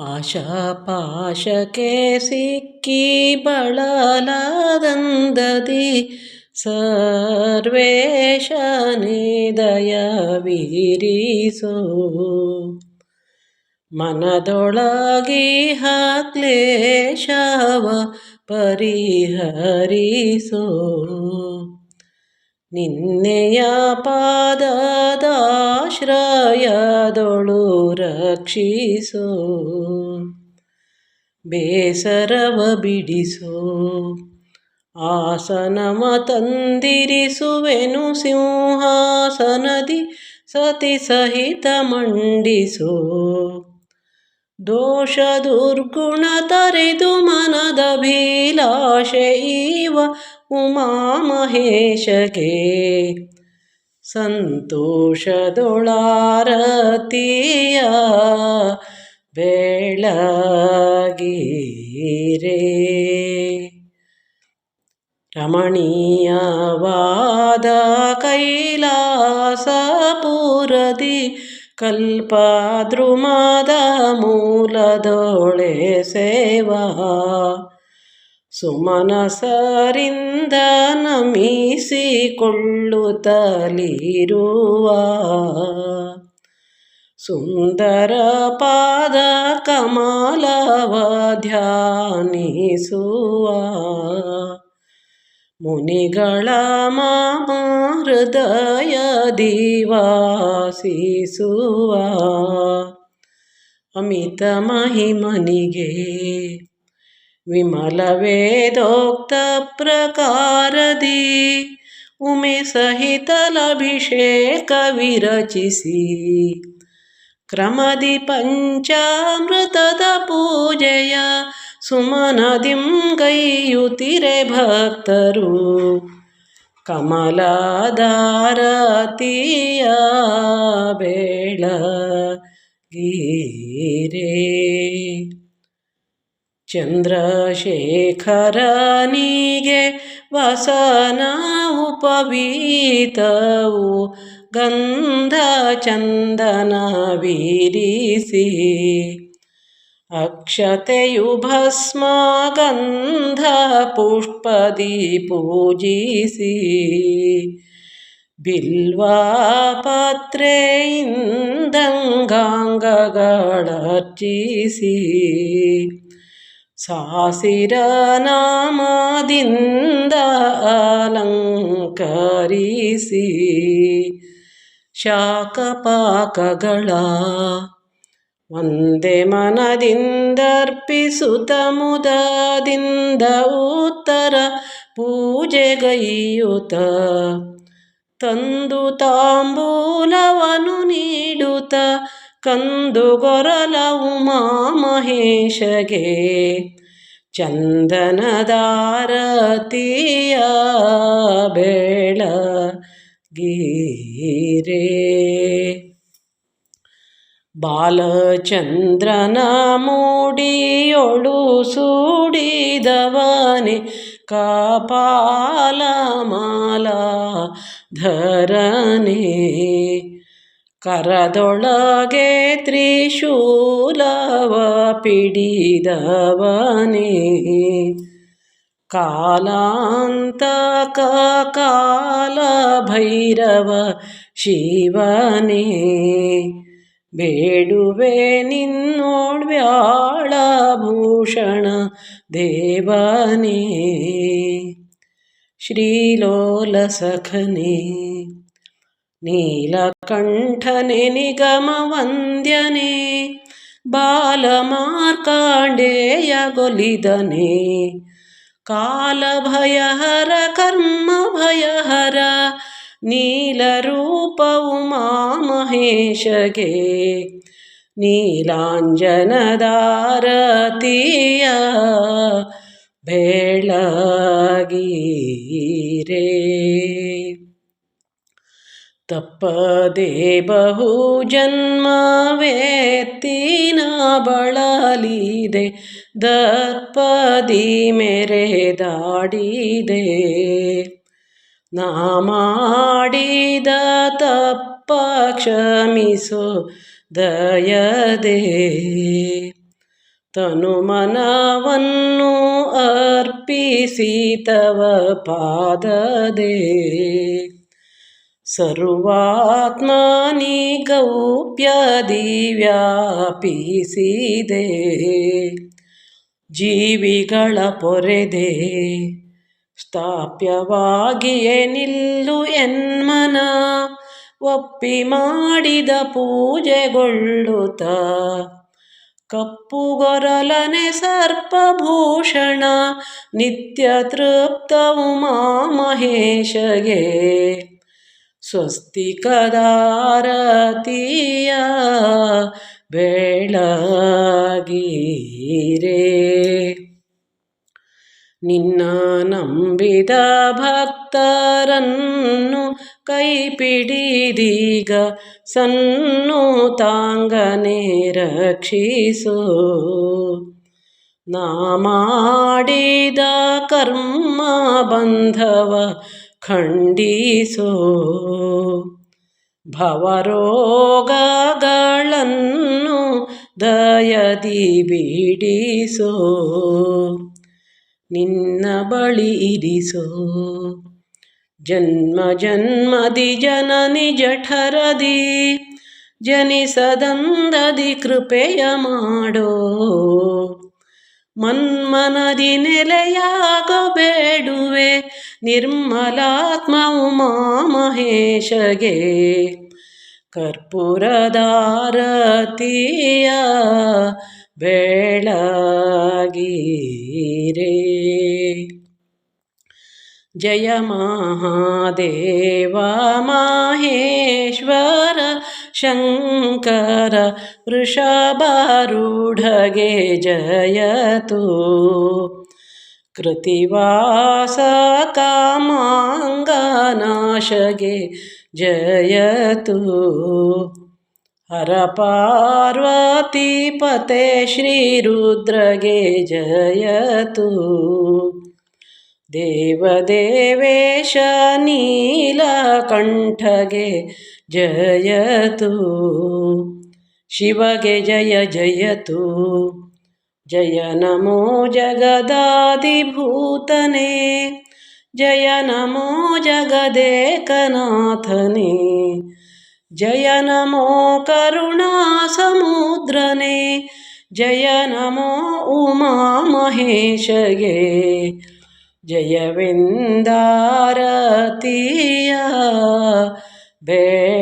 ಆಶಾಪಾಶಕ್ಕೆ ಸಿಕ್ಕಿ ಬಳಲದಂದದಿ ಸರ್ವೇಶನಿದಯವಿರಿಸೋ ಮನದೊಳಗಿ ಕ್ಲೇಶವ ಪರಿಹರಿಸೋ. ನಿನ್ನೆಯ ಪಾದದಾಶ್ರಯದೊಳು ರಕ್ಷಿಸೋ ಬೇಸರವ ಬಿಡಿಸೋ ಆಸನಮ ತಂದಿರಿಸುವೆನು ಸಿಂಹಾಸನದಿ ಸತಿ ಸಹಿತ ಮಂಡಿಸೋ. ದೋಷ ದುರ್ಗುಣ ತರೆದು ಮನದ ಭೀಲಾಶೈವ ಉಮಾಮಹೇಶಗೆ ಸಂತೋಷದೊಳಾರತಿಯ ಬೆಳಗಿರೆ. ರಮಣೀಯವಾದ ಕೈಲಾಸಪುರದಿ ಕಲ್ಪದ್ರುಮದ ಮೂಲದೊಳೆ ಸೇವಾ. ಸುಮನಸರಿಂದ ನಮಿಸಿಕೊಳ್ಳುತ್ತಲಿರುವ. ಸುಂದರ ಪಾದ ಕಮಲವ ಧ್ಯಾನಿಸುವ. ಮುನಿಗಳ ಮಾಮ ಹೃದಯ ದಿವಾಸಿಸುವ ಅಮಿತ ಮಹಿಮನಿಗೆ ವಿಮಲ ವೇದೋಕ್ತ ಪ್ರಕಾರದಿ ಉಮೆ ಸಹಿತಲಭಿಷೇಕ ವಿರಚಿಸಿ ಕ್ರಮದಿ ಪಂಚಾಮೃತದ ಪೂಜೆಯ ಸುಮನದಿಂ ಗೈಯುತಿರೆ ಭಕ್ತರು ಕಮಲಾದಾರತಿಯ ಬೆಳಗೀರೇ ಚಂದ್ರಶೇಖರನಿಗೆ ವಸನ ಉಪವೀತವು. ಗಂಧ ಚಂದನ ವಿರಿಸಿ अक्षते युभस्मा गन्धपुष्पदी पूजयिषि बिल्वा पत्रे इन्दाङ्गगळर्चीसि ಒಂದೇ ಮನದಿಂದರ್ಪಿಸುತ್ತ ಮುದದಿಂದ ಉತ್ತರ ಪೂಜೆಗೈಯುತ ತಂದು ತಾಂಬೂಲವನು ನೀಡುತ್ತ ಕಂದುಗೊರಲ ಉಮಾಮಹೇಶಗೆ ಚಂದನದಾರತಿಯ ಬೆಳಗೀರೇ ಬಾಲಚಂದ್ರನ ಮೂಡಿಯೊಳು ಸೂಡಿದವನೆ ಕಾಪಾಲ ಮಾಲಾ ಧರನೆ ಕರದೊಳಗೆ ತ್ರಿಶೂಲವ ಪಿಡಿದವನೇ. ಕಾಲಾಂತಕ ಕಾಲ ಭೈರವ ಶಿವನೇ. ಬೇಡುವೆ ನಿನ್ನೋಡ್ವ್ಯಾಳ ಭೂಷಣ ದೇವನೇ. ಶ್ರೀಲೋಲ ಸಖನೇ ನೀಲಕಂಠನೆ ನಿಗಮ ವಂದ್ಯನೆ ಬಾಲಮಾರ್ಕಾಂಡೇಯ ಗೊಲಿದನೆ. ಕರ್ಮ ಭಯಹರ ನೀಲರೂಪ ಉಮಾಮಹೇಶಗೆ ನೀಲಾಂಜನದಾರತಿಯ ಬೆಳಗೀರೇ ತಪ್ಪದೆ ಬಹು ಜನ್ಮವೇತ್ತಿನ ಬಳಲಿದೆ ಮೇರೆ ಮೆರೆದಾಡಿದೆ ನಾ ಮಾಡಿದ ತಪ್ಪ ಕ್ಷಮಿಸೋ ದಯದೆ. ತನುಮನವನ್ನು ಅರ್ಪಿಸಿ ತವ ಪಾದದೆ. ಸರ್ವಾತ್ಮನಿ ಗೌಪ್ಯದಿ ವ್ಯಾಪಿಸಿದೆ ಜೀವಿಗಳ ಪೊರೆದೆ. ಸ್ಥಾಪ್ಯವಾಗಿಯೇ ನಿಲ್ಲು ಎನ್ಮನ? ಒಪ್ಪಿ ಮಾಡಿದ ಪೂಜೆಗೊಳ್ಳುತ್ತ. ಕಪ್ಪುಗೊರಲನೆ ಸರ್ಪಭೂಷಣ ನಿತ್ಯ ತೃಪ್ತ ಉಮಾ ಮಹೇಶಗೆ. ಸ್ವಸ್ತಿಕದಾರತಿಯ ಬೆಳಗೀರೆ. ನಿನ್ನ ನಂಬಿದ ಭಕ್ತರನ್ನು ಕೈಪಿಡಿದೀಗ ಸನ್ನು ತಾಂಗನೆ ರಕ್ಷಿಸು. ನಾ ಮಾಡಿದ ಕರ್ಮ ಬಂಧವ ಖಂಡಿಸೋ. ಭವರೋಗಗಳನ್ನು ದಯದಿ ಬಿಡಿಸೋ. ನಿನ್ನ ಬಳಿ ಇರಿಸೋ. ಜನ್ಮ ಜನ್ಮದಿ ಜನನಿ ಜಠರದಿ, ಜನಿಸದಂದದಿ ಕೃಪೆಯ ಮಾಡೋ. ಮನ್ಮನದಿ ನೆಲೆಯಾಗಬೇಡುವೆ ನಿರ್ಮಲಾತ್ಮ ಉಮಾ ಮಹೇಶಗೆ ಕರ್ಪೂರದಾರತಿಯ ಬೆಳಗೀರೆ. ಜಯ ಮಹಾದೇವ ಮಾಹೇಶ್ವರ ಶಂಕರ ವೃಷಭಾರೂಢಗೆ ಜಯತು. ಕೃತಿವಾಸ ಕಾಮಾಂಗನಾಶಗೆ ಜಯತು. ಹರ ಪಾರ್ವತಿ ಪತೆ ಶ್ರೀರುದ್ರಗೆ ಜಯತು. ದೇವದೇವೇಶ ನೀಲಕಂಠಗೆ ಜಯತು. ಶಿವಗೆ ಜಯ ಜಯತು. ಜಯ ನಮೋ ಜಗದಾದಿಭೂತನೆ. ಜಯ ನಮೋ ಜಗದೇಕನಾಥನೆ. ಜಯ ನಮೋ ಕರುಣಾ ಸಮುದ್ರನೇ ಜಯ ನಮೋ ಉಮಾ ಮಹೇಶಗೆ ಜಯವೆಂದಾರತಿಯ ಬೆಳಗೀರೆ